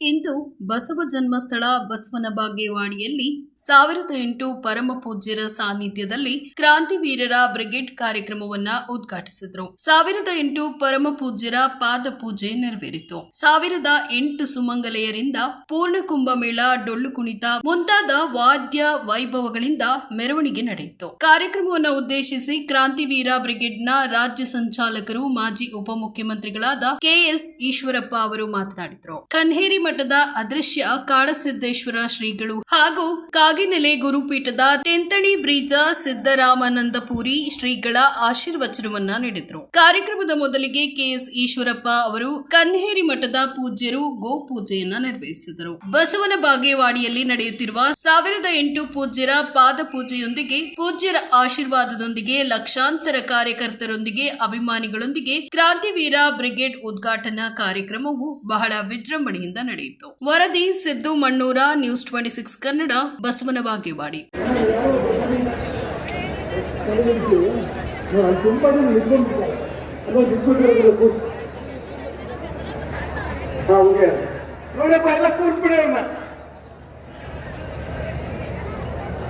ಇಂದು ಬಸವ ಜನ್ಮಸ್ಥಳ ಬಸವನ ಬಾಗೇವಾಡಿಯಲ್ಲಿ ಸಾವಿರದ ಎಂಟು ಪರಮ ಪೂಜ್ಯರ ಸಾನ್ನಿಧ್ಯದಲ್ಲಿ ಕ್ರಾಂತಿವೀರರ ಬ್ರಿಗೇಡ್ ಕಾರ್ಯಕ್ರಮವನ್ನ ಉದ್ಘಾಟಿಸಿದರು. ಸಾವಿರದ ಎಂಟು ಪರಮ ಪೂಜ್ಯರ ಪಾದ ಪೂಜೆ ನೆರವೇರಿತು. ಸಾವಿರದ ಎಂಟು ಸುಮಂಗಲೆಯರಿಂದ ಪೂರ್ಣ ಕುಂಭಮೇಳ ಡೊಳ್ಳು ಕುಣಿತ ಮುಂತಾದ ವಾದ್ಯ ವೈಭವಗಳಿಂದ ಮೆರವಣಿಗೆ ನಡೆಯಿತು. ಕಾರ್ಯಕ್ರಮವನ್ನು ಉದ್ದೇಶಿಸಿ ಕ್ರಾಂತಿವೀರ ಬ್ರಿಗೇಡ್ನ ರಾಜ್ಯ ಸಂಚಾಲಕರು ಮಾಜಿ ಉಪಮುಖ್ಯಮಂತ್ರಿಗಳಾದ ಕೆಎಸ್ ಈಶ್ವರಪ್ಪ ಅವರು ಮಾತನಾಡಿದರು. ಕನ್ಹೇರಿ ಮಠದ ಅದೃಶ್ಯ ಕಾಡಸಿದ್ದೇಶ್ವರ ಶ್ರೀಗಳು ಹಾಗೂ ಕಾಗಿನೆಲೆ ಗುರುಪೀಠದ ತೆಂತಣಿ ಬ್ರೀಜ ಸಿದ್ದರಾಮಾನಂದಪುರಿ ಶ್ರೀಗಳ ಆಶೀರ್ವಚನವನ್ನ ನೀಡಿದ್ರು. ಕಾರ್ಯಕ್ರಮದ ಮೊದಲಿಗೆ ಕೆಎಸ್ ಈಶ್ವರಪ್ಪ ಅವರು ಕನ್ಹೇರಿ ಮಠದ ಪೂಜ್ಯರು ಗೋ ಪೂಜೆಯನ್ನ ನೆರವೇರಿಸಿದರು. ಬಸವನ ಬಾಗೇವಾಡಿಯಲ್ಲಿ ನಡೆಯುತ್ತಿರುವ ಸಾವಿರದ ಎಂಟು ಪೂಜ್ಯರ ಪಾದ ಪೂಜೆಯೊಂದಿಗೆ ಪೂಜ್ಯರ ಆಶೀರ್ವಾದದೊಂದಿಗೆ ಲಕ್ಷಾಂತರ ಕಾರ್ಯಕರ್ತರೊಂದಿಗೆ ಅಭಿಮಾನಿಗಳೊಂದಿಗೆ ಕ್ರಾಂತಿವೀರ ಬ್ರಿಗೇಡ್ ಉದ್ಘಾಟನಾ ಕಾರ್ಯಕ್ರಮವು ಬಹಳ ವಿಜೃಂಭಣೆಯಿಂದ ನಡೆಯಿತು ವರದಿ Siddu Mannur news twenty six Kannada Basavana Bagewadi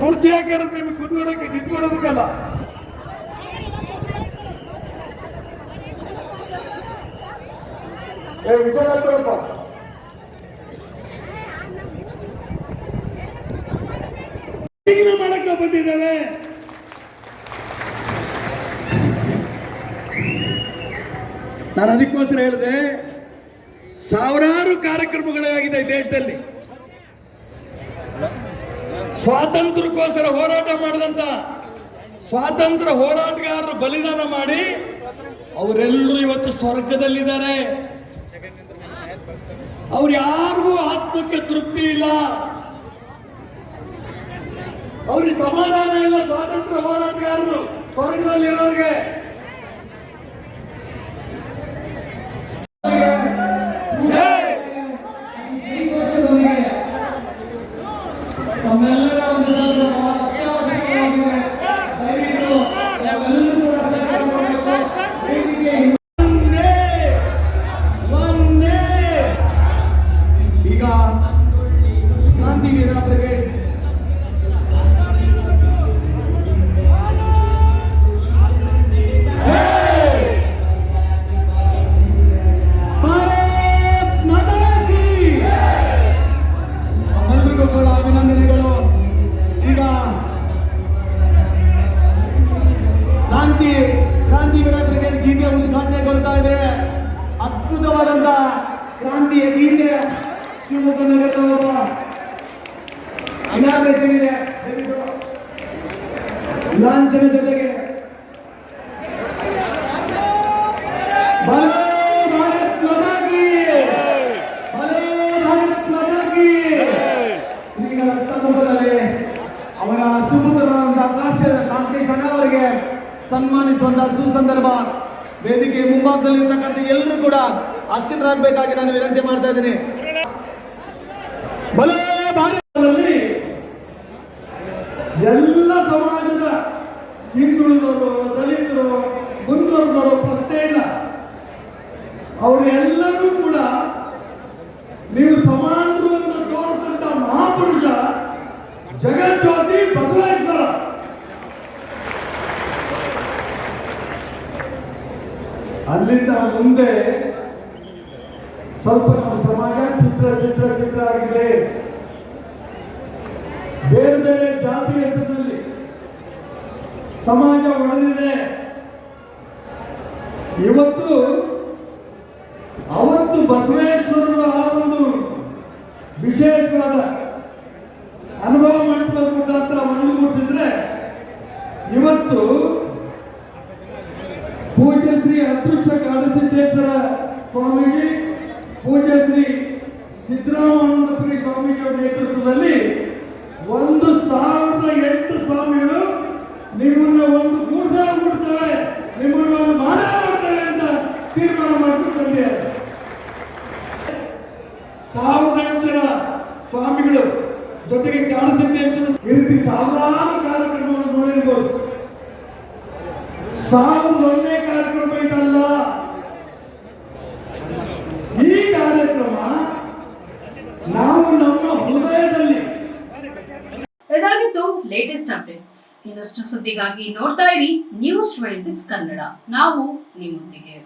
ಕುರ್ಚಿ ಹಾಕಿರೋದು ನಿಮ್ಗೆ ಕುತ್ಕೊಳ್ಳೋಕೆ ನಿಂತ್ಕೊಳ್ಳೋದಕ್ಕಲ್ಲ ಏ ವಿಚಾರ ಬಂದಿದ್ದೇವೆ. ನಾನು ಅದಕ್ಕೋಸ್ಕರ ಹೇಳಿದೆ, ಸಾವಿರಾರು ಕಾರ್ಯಕ್ರಮಗಳಾಗಿದೆ ದೇಶದಲ್ಲಿ. ಸ್ವಾತಂತ್ರ್ಯಕ್ಕೋಸ್ಕರ ಹೋರಾಟ ಮಾಡಿದಂತ, ಸ್ವಾತಂತ್ರ್ಯ ಹೋರಾಟಗಾರರು ಬಲಿದಾನ ಮಾಡಿ, ಅವರೆಲ್ಲರೂ ಇವತ್ತು ಸ್ವರ್ಗದಲ್ಲಿದ್ದಾರೆ. ಅವ್ರು ಯಾರಿಗೂ ಆತ್ಮಕ್ಕೆ ತೃಪ್ತಿ ಇಲ್ಲ. ಅವ್ರಿಗೆ ಸಮಾಧಾನ ಇಲ್ಲ ಸ್ವಾತಂತ್ರ್ಯ ಹೋರಾಟಗಾರರು ಸ್ವರ್ಗದಲ್ಲಿರೋರಿಗೆ. ತಮ್ಮೆಲ್ಲರ ಶಿವಮೊಗ್ಗ ನಗರದ ಒಬ್ಬ ಇದೆ ದಯವಿಟ್ಟು ಲಾಂಛನ ಜೊತೆಗೆ ಶ್ರೀಗಳ ಸಮ್ಮುಖದಲ್ಲಿ ಅವರ ಸುಪುತ್ರರಾದಂಥ ಆಕಾಶ ಕಾಂತೇಶ್ ಅಣ್ಣ ಅವರಿಗೆ ಸನ್ಮಾನಿಸುವಂತ ಸುಸಂದರ್ಭ. ವೇದಿಕೆ ಮುಂಭಾಗದಲ್ಲಿರ್ತಕ್ಕಂಥ ಎಲ್ಲರೂ ಕೂಡ ಆಸೀನರಾಗಬೇಕಾಗಿ ನಾನು ವಿನಂತಿ ಮಾಡ್ತಾ ಇದ್ದೀನಿ. ಅವರೆಲ್ಲರೂ ಕೂಡ ನೀವು ಸಮಾನರು ಅಂತ ತೋರ್ತಂತ ಮಹಾಪುರುಷ ಜಗಜ್ಯೋತಿ ಬಸವೇಶ್ವರ. ಅಲ್ಲಿಂದ ಮುಂದೆ ಸ್ವಲ್ಪ ನಮ್ಮ ಸಮಾಜ ಚಿತ್ರ ಚಿತ್ರ ಚಿತ್ರ ಆಗಿದೆ. ಬೇರೆ ಬೇರೆ ಜಾತಿ ಹೆಸರಿನಲ್ಲಿ ಸಮಾಜ ಒಡೆದಿದೆ. ಇವತ್ತು ಅವತ್ತು ಬಸವೇಶ್ವರರ ಆ ಒಂದು ವಿಶೇಷವಾದ ಅನುಭವ ಮಂಟಪದ ಮುಖಾಂತರ ಒಂದುಗೂಡಿಸಿದ್ರೆ ಇವತ್ತು ಪೂಜ್ಯ ಶ್ರೀ ಅಧ್ಯಕ್ಷ ಕಾಡಸಿದ್ದೇಶ್ವರ ಸ್ವಾಮೀಜಿ, ಪೂಜ್ಯ ಶ್ರೀ ಸಿದ್ದರಾಮಾನಂದಪುರಿ ಸ್ವಾಮೀಜಿಯವರ ನೇತೃತ್ವದಲ್ಲಿ ಒಂದು ಸಾವಿರದ ಎಂಟು ಸ್ವಾಮಿಗಳು ನಿಮ್ಮನ್ನ ಒಂದು ಗೂಡ್ಸ ಬಿಡ್ತವೆ ನಿಮ್ಮನ್ನ ಒಂದು ಮಾಡ ಮಾಡ್ತವೆ ಅಂತ ತೀರ್ಮಾನ ಮಾಡ್ಬಿಟ್ಟು ಬಂದಿದ್ದಾರೆ. ಸಾವಿರದಷ್ಟು ಜನ ಸ್ವಾಮಿಗಳು ಜೊತೆಗೆ ಜ್ಞಾನ ಈ ರೀತಿ ಸಾವಿರಾರು ಕಾರ್ಯಕ್ರಮವನ್ನು ನೋಡಿರ್ಬೋದು. ಸಾವಿರದ ಒಂದೇ ಕಾರ್ಯಕ್ರಮ ಇದಲ್ಲ. ಈ ಕಾರ್ಯಕ್ರಮ ನಾವು ನಮ್ಮ ಹೃದಯದಲ್ಲಿ ಇದಾಗಿತ್ತು ಲೇಟೆಸ್ಟ್ ಅಪ್ಡೇಟ್ಸ್ ಇನ್ನಷ್ಟು ಸುದ್ದಿಗಾಗಿ ನೋಡ್ತಾ ಇರಿ ನ್ಯೂಸ್ ಟ್ವೆಂಟಿ ಸಿಕ್ಸ್ ಕನ್ನಡ. ನಾವು ನಿಮ್ಮೊಂದಿಗೆ.